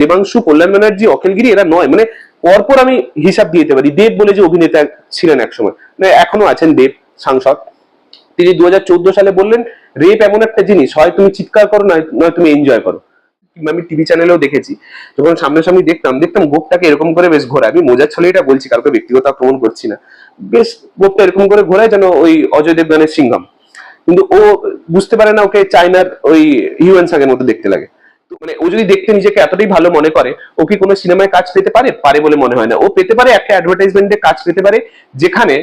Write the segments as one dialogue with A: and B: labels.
A: দেবাংশু কল্যাণ ব্যানার্জি, অখিলগিরি, এরা নয়। মানে পরপর আমি হিসাব দিয়ে দিতে পারি। দেব বলে যে অভিনেতা ছিলেন একসময়। মানে এখনও আছেন দেব, সাংসদ। তিনি দুহাজার চোদ্দ সালে বললেন, রেপ এমন একটা জিনিস, হয় তুমি চিৎকার করো, নয় তুমি এনজয় করো। আমি টিভি চ্যানেলেও দেখেছি। যখন সামনাসামনি দেখতাম দেখতাম গোপটাকে এরকম করে বেশ ঘোরায়। আমি মজার ছলে এটা বলছি, কাউকে ব্যক্তিগত আক্রমণ করছি না। বেশ গোপটা এরকম করে ঘোরায় যেন ওই অজয় দেবগানের সিংহম। কিন্তু ও বুঝতে পারে না, ওকে চায়নার ওই হিউয়েন সাগের মতো দেখতে লাগে। মানে ও যদি দেখতে নিজেকে এতটাই ভালো মনে করে, ও কি কোনো সিনেমায় কাজ পেতে পারে? পারে বলে মনে হয় না। ও পেতে পারে একটা অ্যাডভার্টাইজমেন্টে কাজ পেতে পারে, যেখানে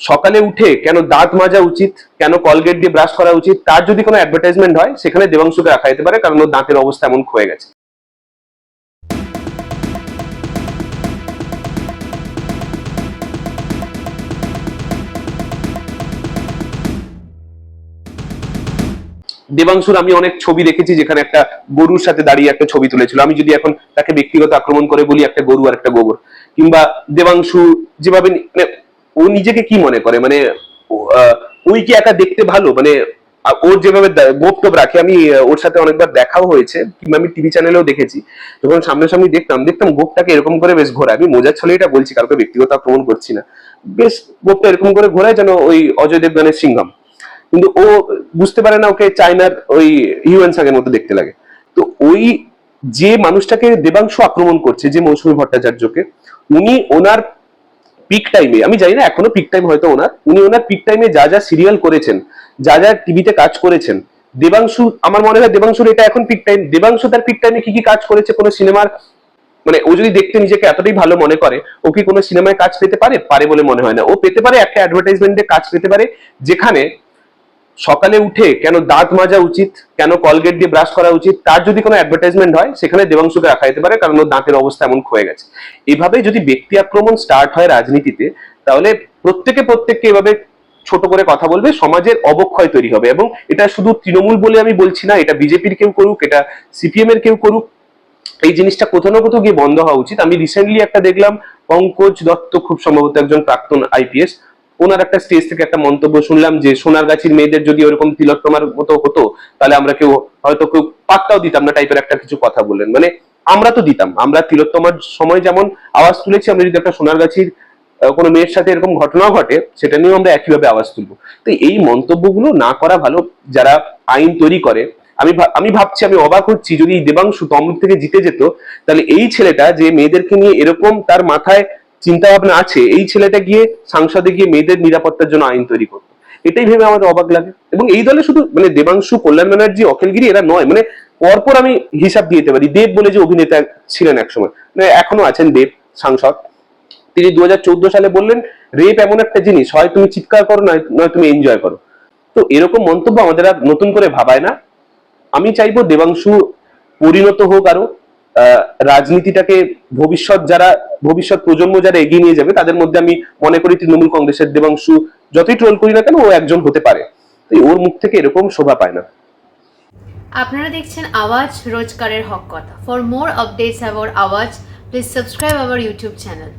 A: সকালে উঠে কেন দাঁত মাজা উচিত, কেন কলগেট দিয়ে ব্রাশ করা উচিত, তার যদি কোনো অ্যাডভার্টাইজমেন্ট হয়, সেখানে দেবাংশুকে রাখা যেতে পারে, কারণ ওর দাঁতের অবস্থা এমন ক্ষয়ে গেছে। দেবাংশুর আমি অনেক ছবি দেখেছি যেখানে একটা গরুর সাথে দাঁড়িয়ে একটা ছবি তুলেছিল। আমি যদি এখন তাকে ব্যক্তিগত আক্রমণ করে বলি, একটা গরু আর একটা গোবর। কিংবা দেবাংশু যেভাবে মানে ও নিজেকে কি মনে করে? মানে ওই কি একা দেখতে ভালো? মানে ওর যেভাবে দা- গোপ টোপ রাখে, আমি ওর সাথে অনেকবার দেখাও হয়েছে। কিংবা আমি টিভি চ্যানেলেও দেখেছি। যখন সামনাসামনি দেখতাম দেখতাম গোপটাকে এরকম করে বেশ ঘোরায়। আমি মজার ছলে এটা বলছি, কাউকে ব্যক্তিগত আক্রমণ করছি না। বেশ গোপটা এরকম করে ঘোরায় যেন ওই অজয় দেবগানের সিংহম। কিন্তু ও বুঝতে পারে না ওকে চায়নার ওই হিউয়েন সাংয়ের মতো দেখতে লাগে। তো ওই যে মানুষটাকে দেবাংশু আক্রমণ করছে, যে মৌসুমী ভট্টাচার্যকে, উনি ওনার পিক টাইমে আমি জানি না এখনও পিক টাইম হয়তো ওনার, উনি ওনার পিক টাইমে যা যা সিরিয়াল করেছেন, যা যা টিভিতে কাজ করেছেন, দেবাংশু, আমার মনে হয় দেবাংশুর এটা এখন পিক টাইম দেবাংশু তার পিক টাইমে কি কি কাজ করেছে, কোনো সিনেমার মানে ও যদি দেখতে নিজেকে এতটাই ভালো মনে করে, ও কি কোনো সিনেমায় কাজ পেতে পারে? পারে বলে মনে হয় না। ও পেতে পারে একটা অ্যাডভার্টাইজমেন্টে কাজ পেতে পারে, যেখানে সকালে উঠে কেন দাঁত মাজা উচিত, কেন কলগেট দিয়ে ব্রাশ করা উচিত, তার যদি কোনো অ্যাডভার্টাইজমেন্ট হয়, সেখানে দেবাংশুকে রাখা যেতে পারে, কারণ ওর দাঁতের অবস্থা এমন ক্ষয়ে গেছে। এভাবে যদি ব্যক্তি আক্রমণ স্টার্ট হয় রাজনীতিতে, তাহলে প্রত্যেকে প্রত্যেককে এভাবে ছোট করে কথা বলবে, সমাজের অবক্ষয় তৈরি হবে। এবং এটা শুধু তৃণমূল বলে আমি বলছি না, এটা বিজেপির কেউ করুক, এটা সিপিএম এর কেউ করুক, এই জিনিসটা কোথাও না কোথাও গিয়ে বন্ধ হওয়া উচিত। আমি রিসেন্টলি একটা দেখলাম, পঙ্কজ দত্ত খুব সম্ভবত একজন প্রাক্তন আইপিএস ওনার একটা স্টেজ থেকে একটা মন্তব্য শুনলাম যে সোনারগাছির মেয়েদের যদি ওরকম তিলোত্তমার মতো হতো, তাহলে আমরা কেউ হয়তো কেউ পাত্তাও দিতাম না টাইপের একটা কিছু কথা বললেন। মানে আমরা তো দিতাম। আমরা তিলোত্তমার সময় যেমন আওয়াজ তুলেছি, আমরা যদি একটা সোনারগাছির কোনো মেয়ের সাথে এরকম ঘটনাও ঘটে, সেটা নিয়েও আমরা একইভাবে আওয়াজ তুলবো। তো এই মন্তব্যগুলো না করা ভালো যারা আইন তৈরি করে, আমি আমি ভাবছি, আমি অবাক হচ্ছি যদি দেবাংশু তমলুক থেকে জিতে যেত, তাহলে এই ছেলেটা যে মেয়েদেরকে নিয়ে এরকম তার মাথায় চিন্তা ভাবনা আছে, এই ছেলেটা গিয়ে সাংসদে গিয়ে মেয়েদের নিরাপত্তার জন্য আইন তৈরি করতো। এটাই ভেবে আমাদের অবাক লাগে। এবং এই দলে শুধু মানে দেবাংশু, কল্যাণ ব্যানার্জি, অখিলগিরি এরা নয় মানে পরপর আমি হিসাব দিয়ে দিতে পারি। দেব বলে যে অভিনেতা ছিলেন একসময়। মানে এখনও আছেন দেব, সাংসদ। তিনি দু হাজার চোদ্দ সালে বললেন, রেপ এমন একটা জিনিস, হয় তুমি চিৎকার করো, নয় তুমি এনজয় করো। তো এরকম মন্তব্য আমাদের আর নতুন করে ভাবায় না। আমি চাইব দেবাংশু পরিণত হোক আরও। রাজনীতিটাকে ভবিষ্যৎ যারা, ভবিষ্যৎ প্রজন্ম যারা এগিয়ে নিয়ে যাবে, তাদের মধ্যে আমি মনে করি তৃণমূল কংগ্রেসের দেবাংশু যতই ট্রোল করি না কেন, ও একজন হতে পারে। ওর মুখ থেকে এরকম শোভা পায় না।
B: আপনারা দেখছেন আওয়াজ রোজকারের হক কথা। For more updates about Awaaz please subscribe our YouTube channel